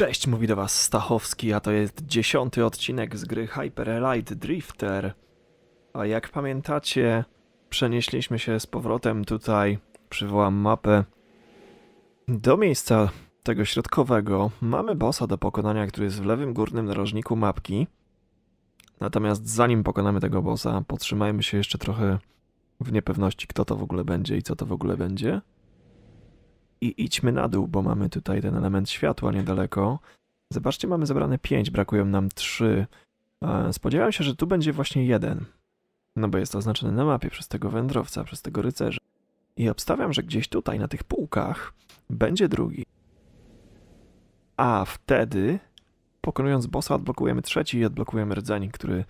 Cześć, mówi do was Stachowski, a to jest dziesiąty odcinek z gry Hyper Elite Drifter. A jak pamiętacie, przenieśliśmy się z powrotem tutaj, przywołam mapę, do miejsca tego środkowego. Mamy bossa do pokonania, który jest w lewym górnym narożniku mapki. Natomiast zanim pokonamy tego bossa, potrzymajmy się jeszcze trochę w niepewności, kto to w ogóle będzie i co to w ogóle będzie. I idźmy na dół, bo mamy tutaj ten element światła niedaleko. Zobaczcie, mamy zebrane 5, brakują nam 3. Spodziewałem się, że tu będzie właśnie jeden. No bo jest oznaczony na mapie przez tego wędrowca, przez tego rycerza. I obstawiam, że gdzieś tutaj na tych półkach będzie drugi. A wtedy, pokonując bossa, odblokujemy trzeci i odblokujemy rdzeń, który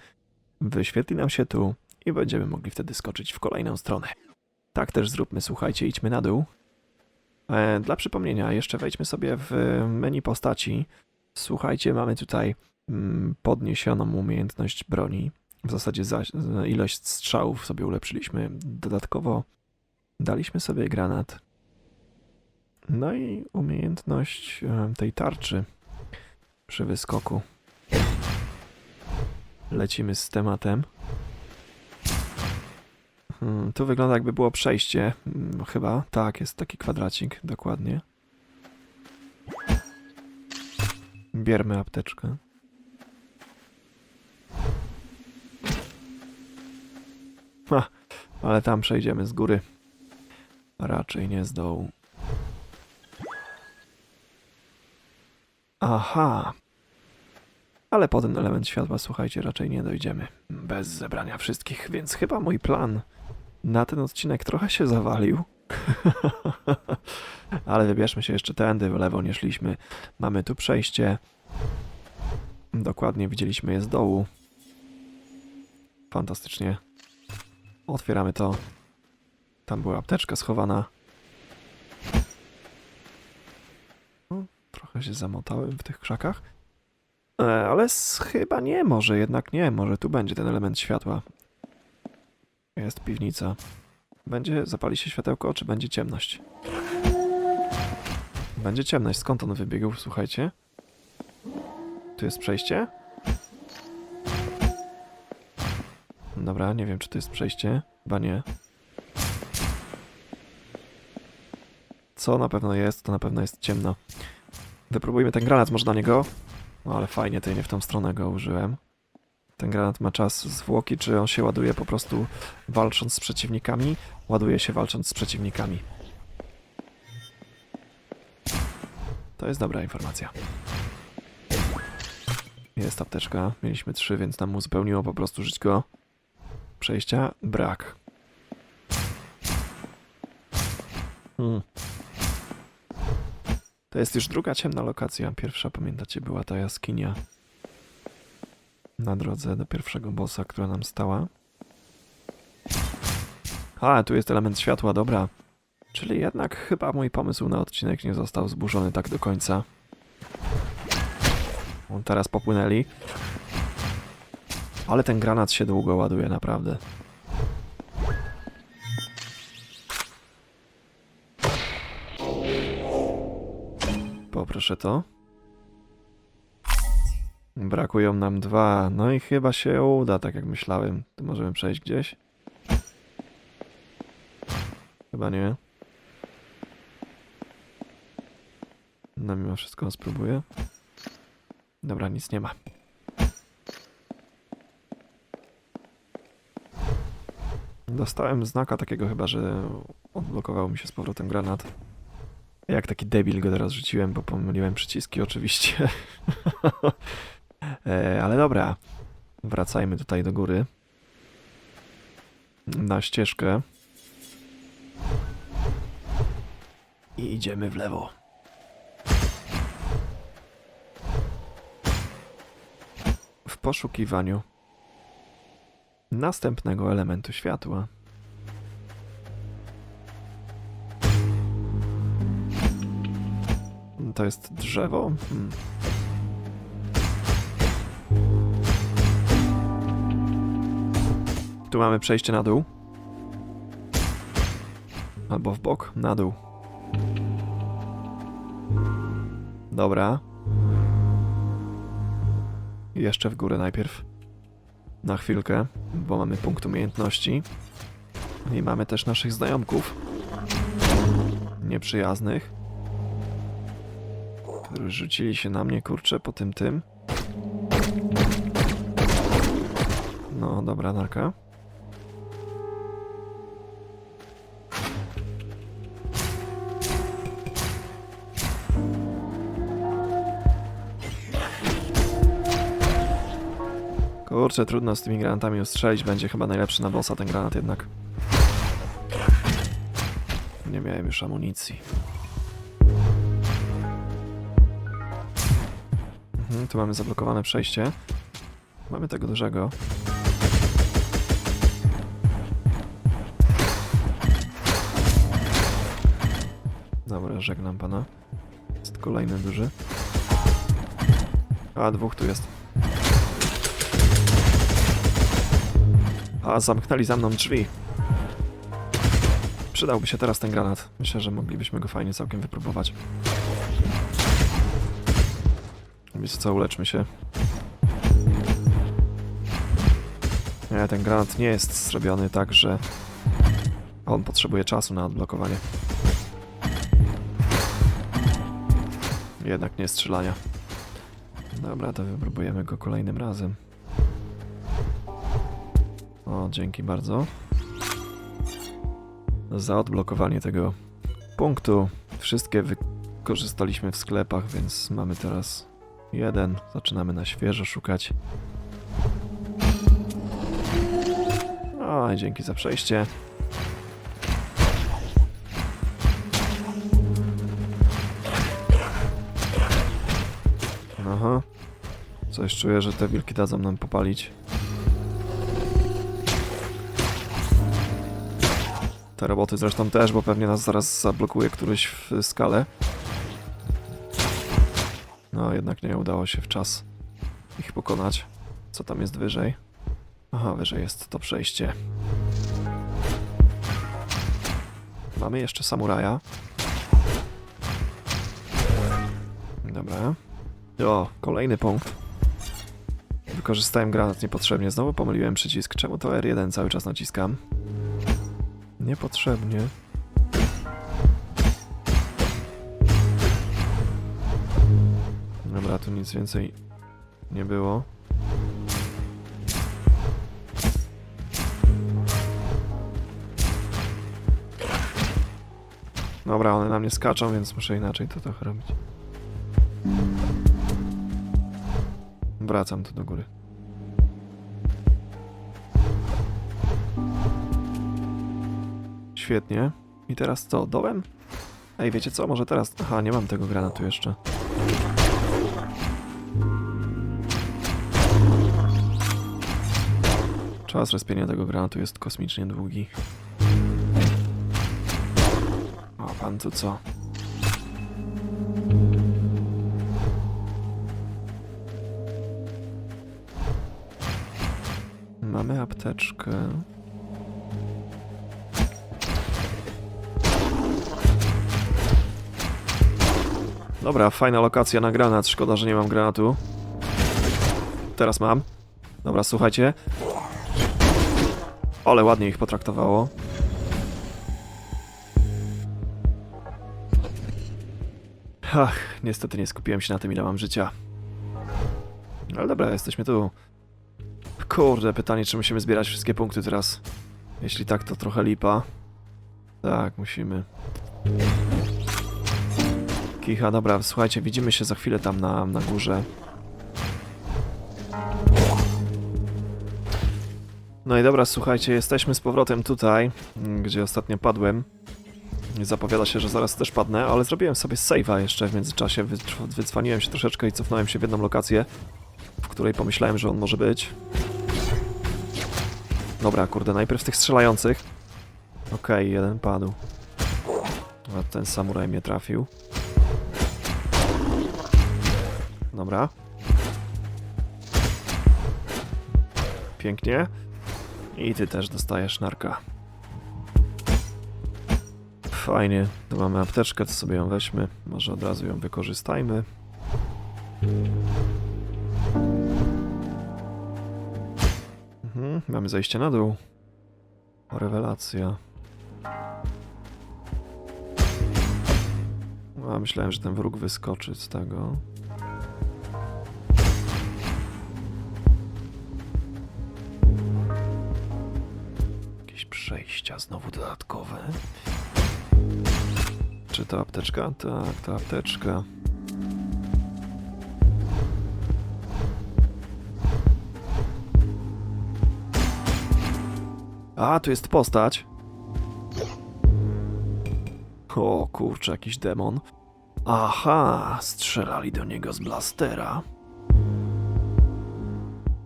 wyświetli nam się tu i będziemy mogli wtedy skoczyć w kolejną stronę. Tak też zróbmy, słuchajcie, idźmy na dół. E, Dla przypomnienia, jeszcze wejdźmy sobie w menu postaci. Słuchajcie, mamy tutaj mm, podniesioną umiejętność broni. W zasadzie za, ilość strzałów sobie ulepszyliśmy. Dodatkowo daliśmy sobie granat. No i umiejętność e, tej tarczy przy wyskoku. Lecimy z tematem. Hmm, tu wygląda jakby było przejście. Hmm, chyba. Tak, jest taki kwadracik, dokładnie. Biermy apteczkę. Ha, ale tam przejdziemy z góry. Raczej nie z dołu. Aha. Ale po ten element światła, słuchajcie, raczej nie dojdziemy. Bez zebrania wszystkich, więc chyba mój plan na ten odcinek trochę się zawalił. Ale wybierzmy się jeszcze tędy, w lewo nie szliśmy. Mamy tu przejście. Dokładnie widzieliśmy je z dołu. Fantastycznie. Otwieramy to. Tam była apteczka schowana. No, trochę się zamotałem w tych krzakach. E, ale chyba nie, może jednak nie. Może tu będzie ten element światła. Jest piwnica. Będzie, zapali się światełko, czy będzie ciemność? Będzie ciemność. Skąd on wybiegł? Słuchajcie. Tu jest przejście? Dobra, nie wiem, czy to jest przejście. Chyba nie. Co na pewno jest, to na pewno jest ciemno. Wypróbujmy ten granat, może na niego? No ale fajnie, to nie w tą stronę go użyłem. Ten granat ma czas zwłoki, czy on się ładuje po prostu walcząc z przeciwnikami? Ładuje się walcząc z przeciwnikami. To jest dobra informacja. Jest apteczka. Mieliśmy trzy, więc nam uzupełniło po prostu żyć go. Przejścia? Brak. Hmm. To jest już druga ciemna lokacja. Pierwsza, pamiętacie, była ta jaskinia na drodze do pierwszego bossa, która nam stała. A, tu jest element światła, dobra. Czyli jednak chyba mój pomysł na odcinek nie został zburzony tak do końca. O, teraz popłynęli. Ale ten granat się długo ładuje, naprawdę. Poproszę to. Brakują nam dwa. No i chyba się uda, tak jak myślałem. Tu możemy przejść gdzieś? Chyba nie. No mimo wszystko spróbuję. Dobra, nic nie ma. Dostałem znaka takiego chyba, że odblokował mi się z powrotem granat. Jak taki debil go teraz rzuciłem, bo pomyliłem przyciski oczywiście. E, ale dobra, wracajmy tutaj do góry. Na ścieżkę. I idziemy w lewo. W poszukiwaniu następnego elementu światła. To jest drzewo? Hmm. Tu mamy przejście na dół. Albo w bok, na dół. Dobra. Jeszcze w górę najpierw. Na chwilkę, bo mamy punkt umiejętności. I mamy też naszych znajomków. Nieprzyjaznych. Którzy rzucili się na mnie, kurczę, po tym tym. No, dobra, narka. Kurczę, trudno z tymi granatami ustrzelić. Będzie chyba najlepszy na bossa ten granat jednak. Nie miałem już amunicji. Mhm, tu mamy zablokowane przejście. Mamy tego dużego. Dobra, żegnam pana. Jest kolejny duży. A, dwóch tu jest. A, zamknęli za mną drzwi. Przydałby się teraz ten granat. Myślę, że moglibyśmy go fajnie całkiem wypróbować. Wiecie co, uleczmy się. Nie, ten granat nie jest zrobiony tak, że on potrzebuje czasu na odblokowanie. Jednak nie strzelania. Dobra, to wypróbujemy go kolejnym razem. O, dzięki bardzo. Za odblokowanie tego punktu. Wszystkie wykorzystaliśmy w sklepach, więc mamy teraz jeden. Zaczynamy na świeżo szukać. O, dzięki za przejście. Aha. Coś czuję, że te wilki dadzą nam popalić. Te roboty zresztą też, bo pewnie nas zaraz zablokuje któryś w skale. No, jednak nie udało się w czas ich pokonać. Co tam jest wyżej? Aha, wyżej jest to przejście. Mamy jeszcze samuraja. Dobra. O, kolejny punkt. Wykorzystałem granat niepotrzebnie. Znowu pomyliłem przycisk. Czemu to R1 cały czas naciskam? Niepotrzebnie. Dobra, tu nic więcej nie było. Dobra, one na mnie skaczą, więc muszę inaczej to trochę robić. Wracam tu do góry. Świetnie. I teraz co? Dołem? Ej, wiecie co? Może teraz... Aha, nie mam tego granatu jeszcze. Czas respienia tego granatu jest kosmicznie długi. O, pan tu co? Mamy apteczkę. Dobra, fajna lokacja na granat. Szkoda, że nie mam granatu. Teraz mam. Dobra, słuchajcie. Ale ładnie ich potraktowało. Ach, niestety nie skupiłem się na tym, ile mam życia. Ale dobra, jesteśmy tu. Kurde, pytanie, czy musimy zbierać wszystkie punkty teraz? Jeśli tak, to trochę lipa. Tak, musimy. Kicha, dobra, słuchajcie, widzimy się za chwilę tam na, na górze. No i dobra, słuchajcie, jesteśmy z powrotem tutaj, gdzie ostatnio padłem. Zapowiada się, że zaraz też padnę, ale zrobiłem sobie save'a jeszcze w międzyczasie. Wycwaniłem się troszeczkę i cofnąłem się w jedną lokację, w której pomyślałem, że on może być. Dobra, kurde, najpierw tych strzelających. Okej, jeden padł. A ten samuraj mnie trafił. Dobra. Pięknie. I ty też dostajesz narka. Fajnie. Tu mamy apteczkę, to sobie ją weźmy. Może od razu ją wykorzystajmy. Mhm, mamy zejście na dół. O, rewelacja. A, myślałem, że ten wróg wyskoczy z tego. Przejścia znowu dodatkowe. Czy to apteczka? Tak, to apteczka. A, tu jest postać. O kurczę, jakiś demon. Aha, strzelali do niego z blastera.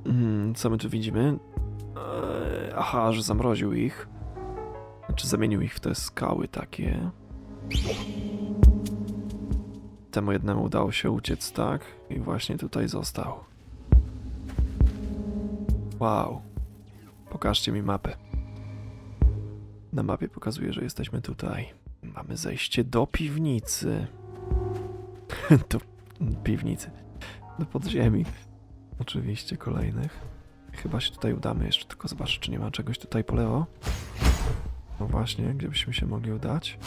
Mm, co my tu widzimy? Eee, aha, że zamroził ich. Znaczy zamienił ich w te skały takie. Temu jednemu udało się uciec, tak? I właśnie tutaj został. Wow. Pokażcie mi mapę. Na mapie pokazuje, że jesteśmy tutaj. Mamy zejście do piwnicy. do piwnicy. Do podziemi. Oczywiście kolejnych. Chyba się tutaj udamy jeszcze, tylko zobaczę, czy nie ma czegoś tutaj po lewo. No właśnie, gdzie byśmy się mogli udać?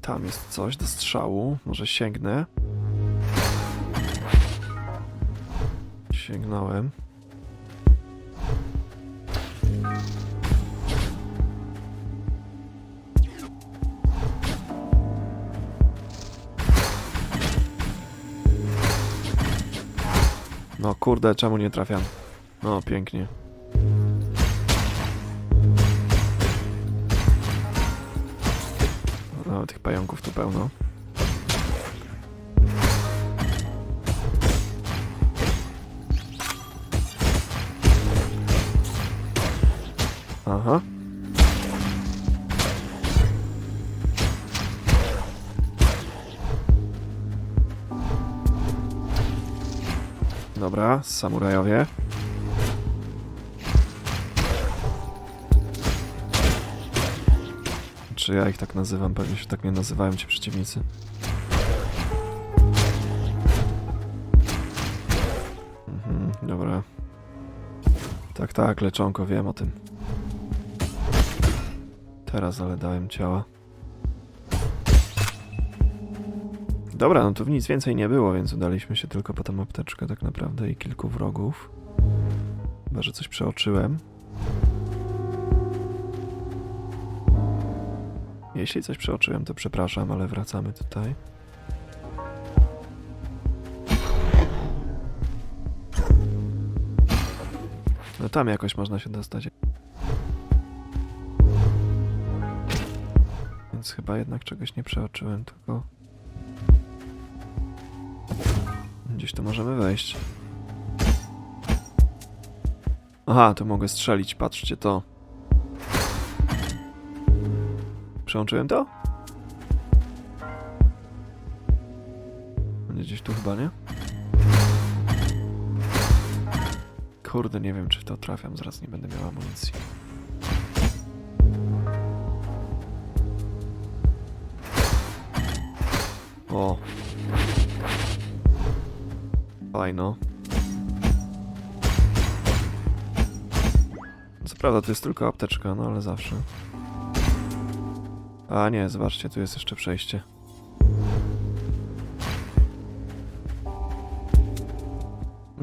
Tam jest coś do strzału. Może sięgnę. Sięgnąłem. No kurde, czemu nie trafiam? No, pięknie. No, tych pająków tu pełno. Aha. Dobra, samurajowie. Czy ja ich tak nazywam? Pewnie się tak nie nazywają ci przeciwnicy. Mhm, dobra. Tak, tak, leczonko, wiem o tym. Teraz ale dałem ciała. Dobra, no tu nic więcej nie było, więc udaliśmy się tylko po tą apteczkę tak naprawdę i kilku wrogów. Chyba, że coś przeoczyłem. Jeśli coś przeoczyłem, to przepraszam, ale wracamy tutaj. No tam jakoś można się dostać. Więc chyba jednak czegoś nie przeoczyłem, tylko... Gdzieś tu możemy wejść. Aha, tu mogę strzelić, patrzcie to. Przełączyłem to? Będzie gdzieś tu chyba, nie? Kurde, nie wiem czy to trafiam, zaraz nie będę miał amunicji. O. Fajno. Co prawda to jest tylko apteczka, no ale zawsze. A nie, zobaczcie, tu jest jeszcze przejście.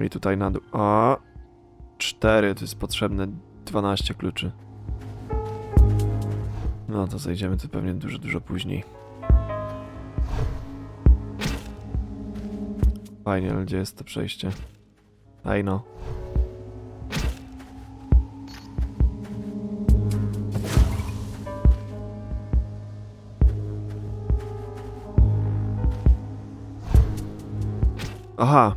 I tutaj na dół. A, cztery, to jest potrzebne 12 kluczy. No to zejdziemy tu pewnie dużo, dużo później. Fajnie, ale gdzie jest to przejście? Aj no. Aha.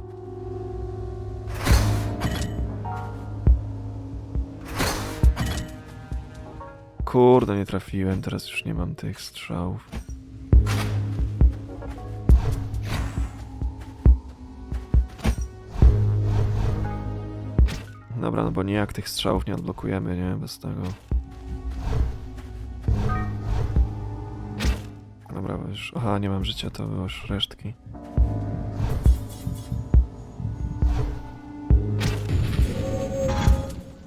Kurde, nie trafiłem, teraz już nie mam tych strzałów. Dobra, no bo nijak tych strzałów nie odblokujemy, nie? Bez tego. Dobra, już... Aha, nie mam życia, to już resztki.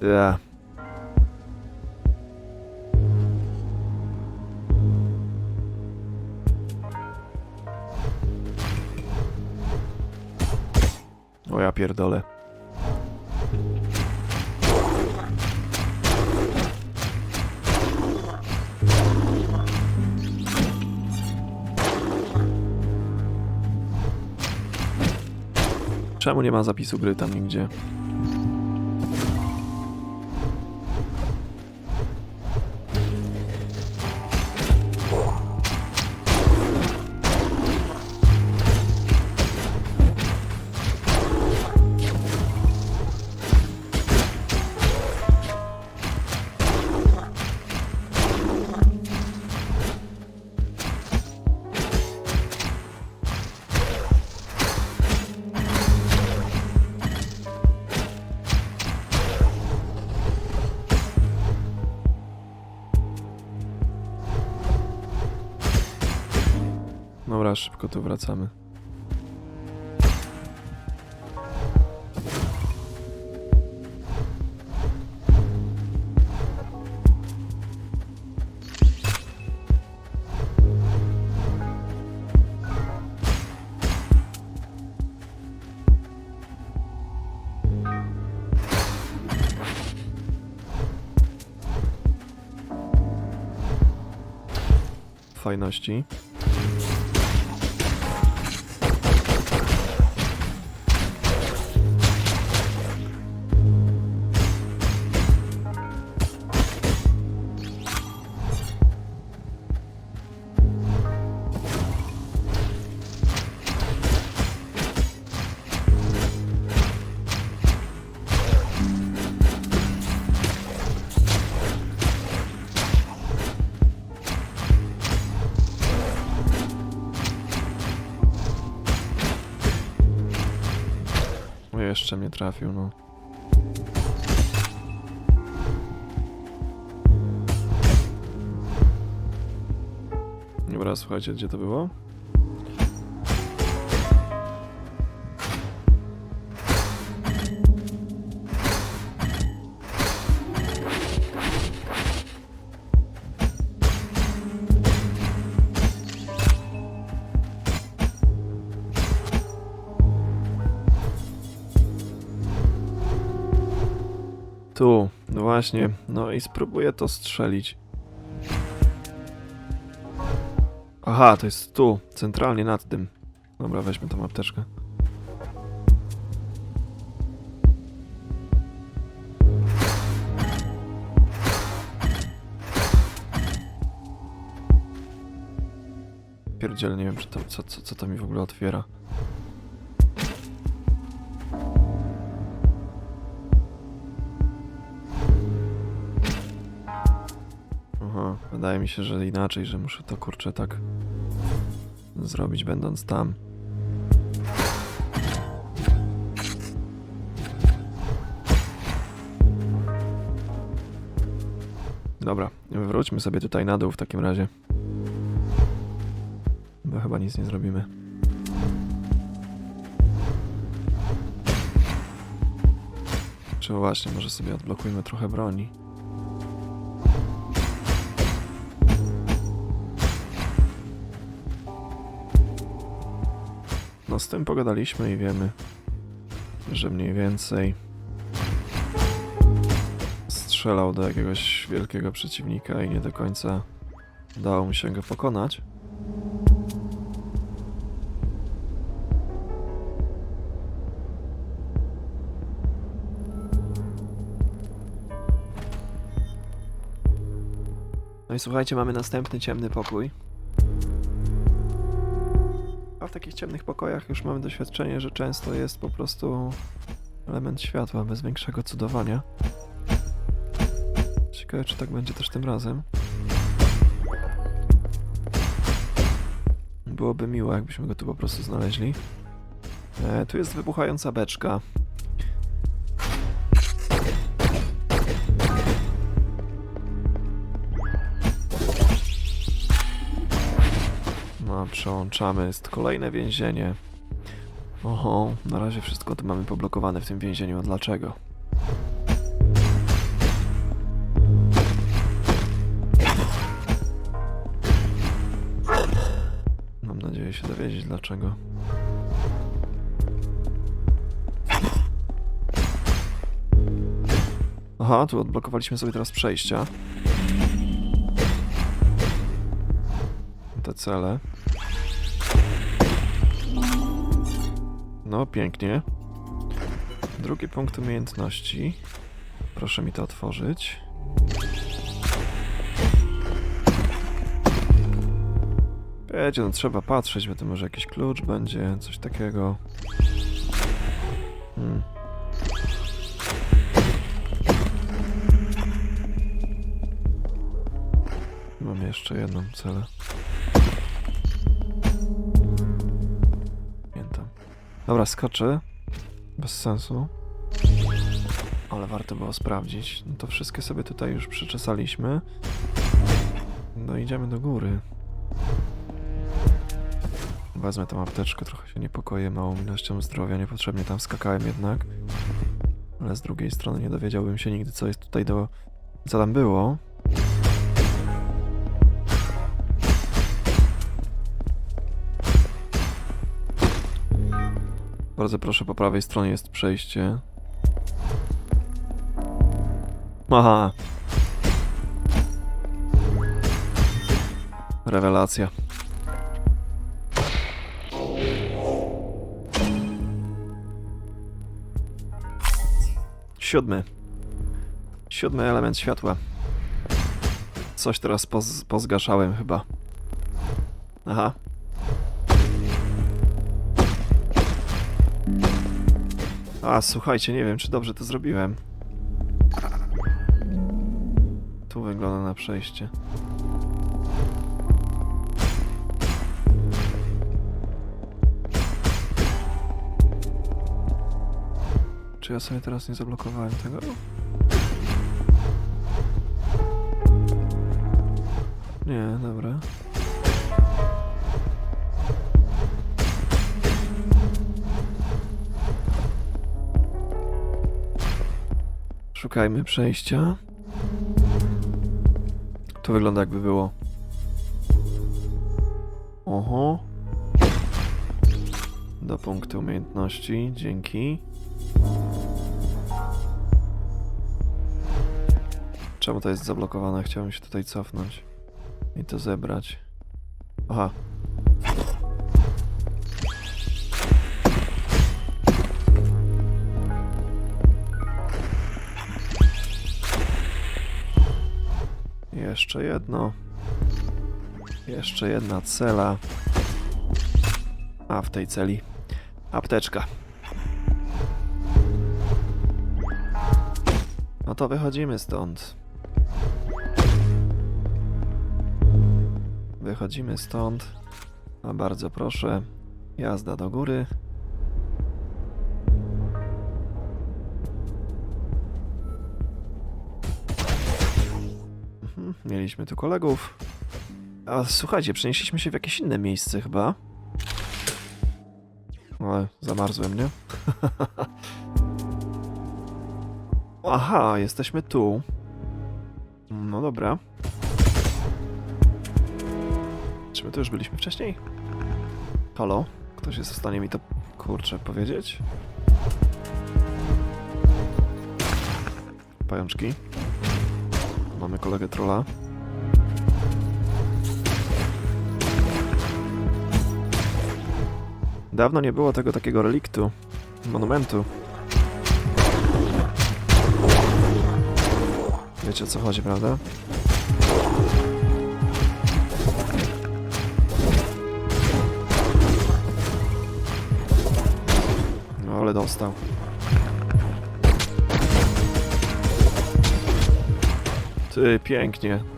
Ja. O ja pierdolę. Czemu nie ma zapisu gry tam nigdzie? Tu wracamy. Fajności. Trafił, no. Dobra, słuchajcie, gdzie to było? Właśnie. No i spróbuję to strzelić. Aha, to jest tu, centralnie nad tym. Dobra, weźmy tą apteczkę. Pierdziel, nie wiem, czy to, co, co, co to mi w ogóle otwiera. Wydaje mi się, że inaczej, że muszę to kurczę tak zrobić będąc tam. Dobra, wróćmy sobie tutaj na dół w takim razie. Bo chyba nic nie zrobimy. Czy właśnie, może sobie odblokujmy trochę broni. No z tym pogadaliśmy i wiemy, że mniej więcej strzelał do jakiegoś wielkiego przeciwnika i nie do końca udało mu się go pokonać. No i słuchajcie, mamy następny ciemny pokój. A w takich ciemnych pokojach już mamy doświadczenie, że często jest po prostu element światła bez większego cudowania. Ciekawe, czy tak będzie też tym razem. Byłoby miło, jakbyśmy go tu po prostu znaleźli. E, tu jest wybuchająca beczka. No, przełączamy. Jest kolejne więzienie. Oho, na razie wszystko to mamy poblokowane w tym więzieniu. Dlaczego? Mam nadzieję się dowiedzieć dlaczego. Aha, tu odblokowaliśmy sobie teraz przejścia. Te cele. No, pięknie. Drugi punkt umiejętności. Proszę mi to otworzyć. Wiecie, no trzeba patrzeć, bo to może jakiś klucz będzie, coś takiego. Hmm. Mam jeszcze jedną celę. Dobra, skoczę. Bez sensu. Ale warto było sprawdzić. No to wszystkie sobie tutaj już przyczesaliśmy. No idziemy do góry. Wezmę tą apteczkę, trochę się niepokoję małą ilością zdrowia, niepotrzebnie tam skakałem jednak. Ale z drugiej strony nie dowiedziałbym się nigdy, co jest tutaj do... co tam było. Bardzo proszę, po prawej stronie jest przejście. Aha. Rewelacja. Siódmy. Siódmy element światła. Coś teraz poz pozgaszałem chyba. Aha. A, słuchajcie, nie wiem, czy dobrze to zrobiłem. Tu wygląda na przejście. Czy ja sobie teraz nie zablokowałem tego? Nie, dobra. Szukajmy przejścia. To wygląda jakby było. Oho. Do punktu umiejętności, dzięki. Czemu to jest zablokowane? Chciałem się tutaj cofnąć i to zebrać. Aha. Jeszcze jedno. Jeszcze jedna cela. A w tej celi apteczka. No to wychodzimy stąd. Wychodzimy stąd. A bardzo proszę, jazda do góry. Mieliśmy tu kolegów. A słuchajcie, przenieśliśmy się w jakieś inne miejsce chyba. Ale zamarzłem, nie? Aha, jesteśmy tu. No dobra. Czy my tu już byliśmy wcześniej? Halo? Ktoś jest w stanie mi to, kurczę, powiedzieć? Pajączki. Mamy kolegę trolla. Dawno nie było tego takiego reliktu, monumentu. Wiecie o co chodzi, prawda? No ale dostał. Ty, pięknie.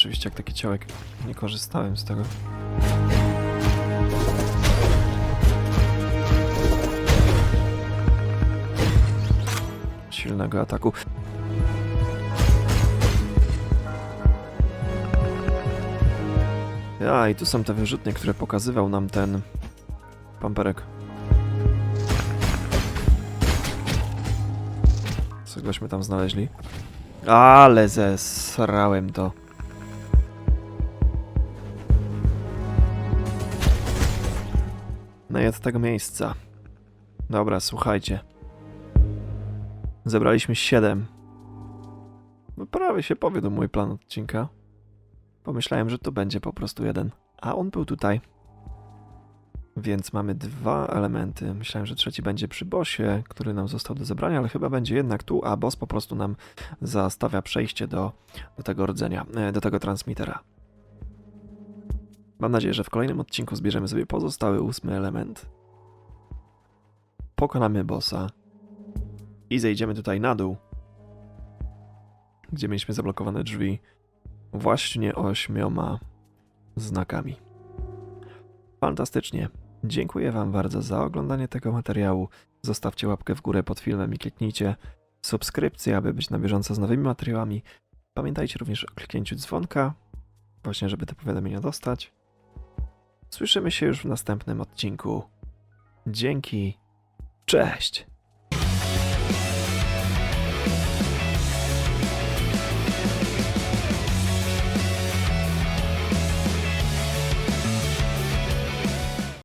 Oczywiście jak taki ciałek nie korzystałem z tego. Silnego ataku. Ja, i tu są te wyrzutnie, które pokazywał nam ten pamperek. Cogośmy tam znaleźli. Ale zesrałem to. Koniec tego miejsca. Dobra, słuchajcie. Zebraliśmy 7. No prawie się powiódł mój plan odcinka. Pomyślałem, że to będzie po prostu jeden. A on był tutaj. Więc mamy dwa elementy. Myślałem, że trzeci będzie przy bosie, który nam został do zebrania, ale chyba będzie jednak tu, a boss po prostu nam zastawia przejście do, do tego rdzenia, e, do tego transmitera. Mam nadzieję, że w kolejnym odcinku zbierzemy sobie pozostały ósmy element. Pokonamy bossa i zejdziemy tutaj na dół, gdzie mieliśmy zablokowane drzwi właśnie ośmioma znakami. Fantastycznie. Dziękuję Wam bardzo za oglądanie tego materiału. Zostawcie łapkę w górę pod filmem i kliknijcie subskrypcję, aby być na bieżąco z nowymi materiałami. Pamiętajcie również o kliknięciu dzwonka, właśnie żeby te powiadomienia dostać. Słyszymy się już w następnym odcinku. Dzięki. Cześć!